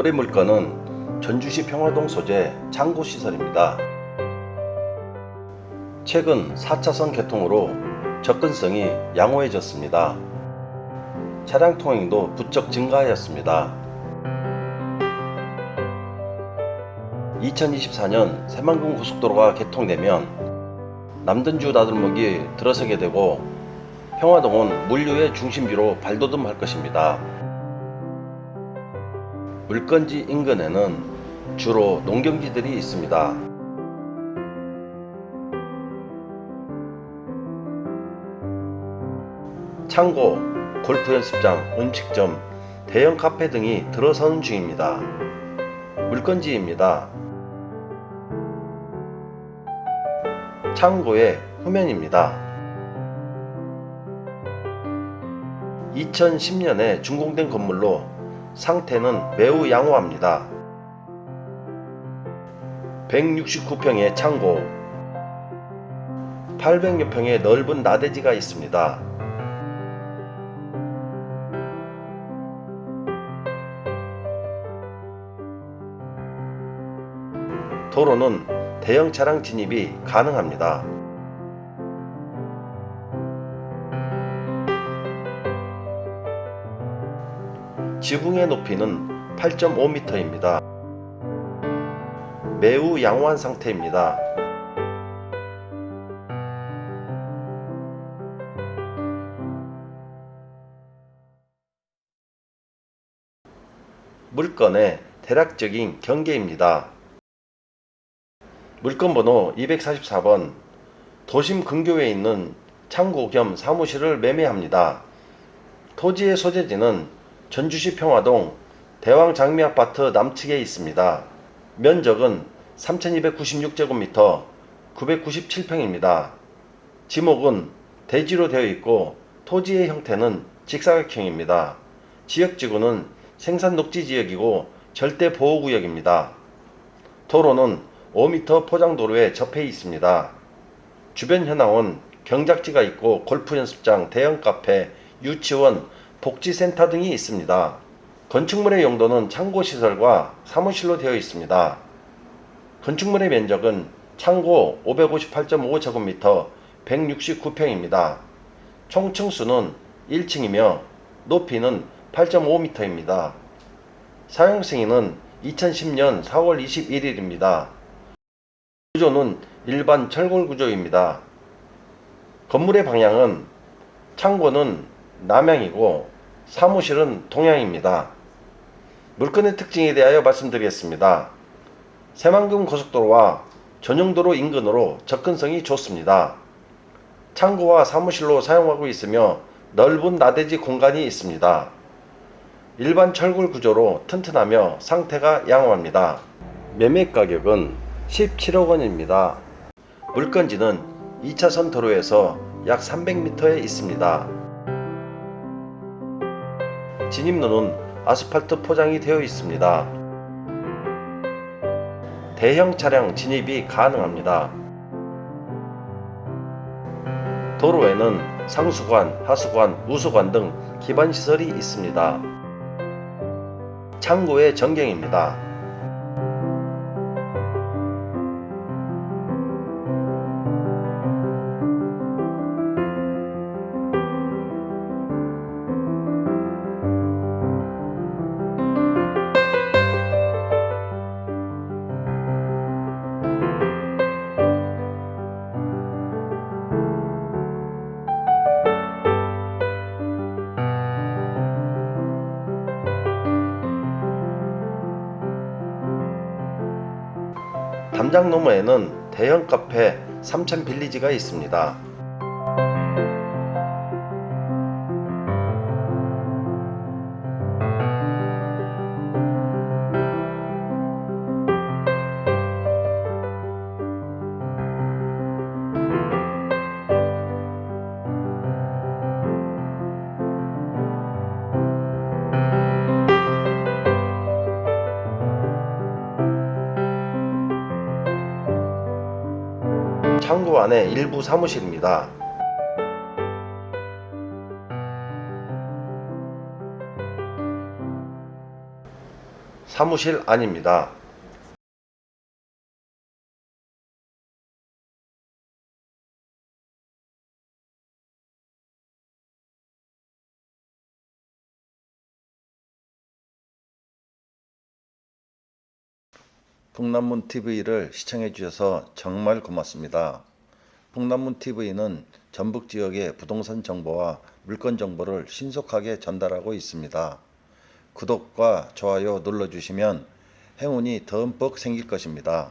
오늘의 물건은 전주시 평화동 소재 창고시설입니다. 최근 4차선 개통으로 접근성이 양호해졌습니다. 차량 통행도 부쩍 증가하였습니다. 2024년 새만금 고속도로가 개통되면 남든주 나들목이 들어서게 되고 평화동은 물류의 중심지로 발돋움할 것입니다. 물건지 인근에는 주로 농경지들이 있습니다. 창고, 골프 연습장, 음식점, 대형 카페 등이 들어서는 중입니다. 물건지입니다. 창고의 후면입니다. 2010년에 준공된 건물로 상태는 매우 양호합니다. 169평의 창고, 800여 평의 넓은 나대지가 있습니다. 도로는 대형 차량 진입이 가능합니다. 지붕의 높이는 8.5m입니다. 매우 양호한 상태입니다. 물건의 대략적인 경계입니다. 물건 번호 244번 도심 근교에 있는 창고 겸 사무실을 매매합니다. 토지의 소재지는 전주시 평화동 대왕 장미아파트 남측에 있습니다. 면적은 3296제곱미터 997평입니다. 지목은 대지로 되어 있고 토지의 형태는 직사각형입니다. 지역지구는 생산녹지 지역이고 절대보호구역입니다. 도로는 5m 포장도로에 접해 있습니다. 주변 현황은 경작지가 있고 골프 연습장, 대형 카페, 유치원, 복지센터 등이 있습니다. 건축물의 용도는 창고시설과 사무실로 되어 있습니다. 건축물의 면적은 창고 558.5제곱미터 169평입니다. 총 층수는 1층이며 높이는 8.5m입니다. 사용 승인은 2010년 4월 21일입니다. 구조는 일반 철골 구조입니다. 건물의 방향은 창고는 남향이고 사무실은 동향입니다. 물건의 특징에 대하여 말씀드리겠습니다. 새만금 고속도로와 전용도로 인근으로 접근성이 좋습니다. 창고와 사무실로 사용하고 있으며 넓은 나대지 공간이 있습니다. 일반 철골 구조로 튼튼하며 상태가 양호합니다. 매매 가격은 17억 원입니다. 물건지는 2차선 도로에서 약 300m에 있습니다. 진입로는 아스팔트 포장이 되어 있습니다. 대형 차량 진입이 가능합니다. 도로에는 상수관, 하수관, 우수관 등 기반 시설이 있습니다. 창고의 전경입니다. 담장 너머에는 대형 카페 삼천 빌리지가 있습니다. 안에 일부 사무실입니다. 사무실 안입니다. 풍남문 TV를 시청해 주셔서 정말 고맙습니다. 풍남문 TV는 전북 지역의 부동산 정보와 물건 정보를 신속하게 전달하고 있습니다. 구독과 좋아요 눌러주시면 행운이 덤뻑 생길 것입니다.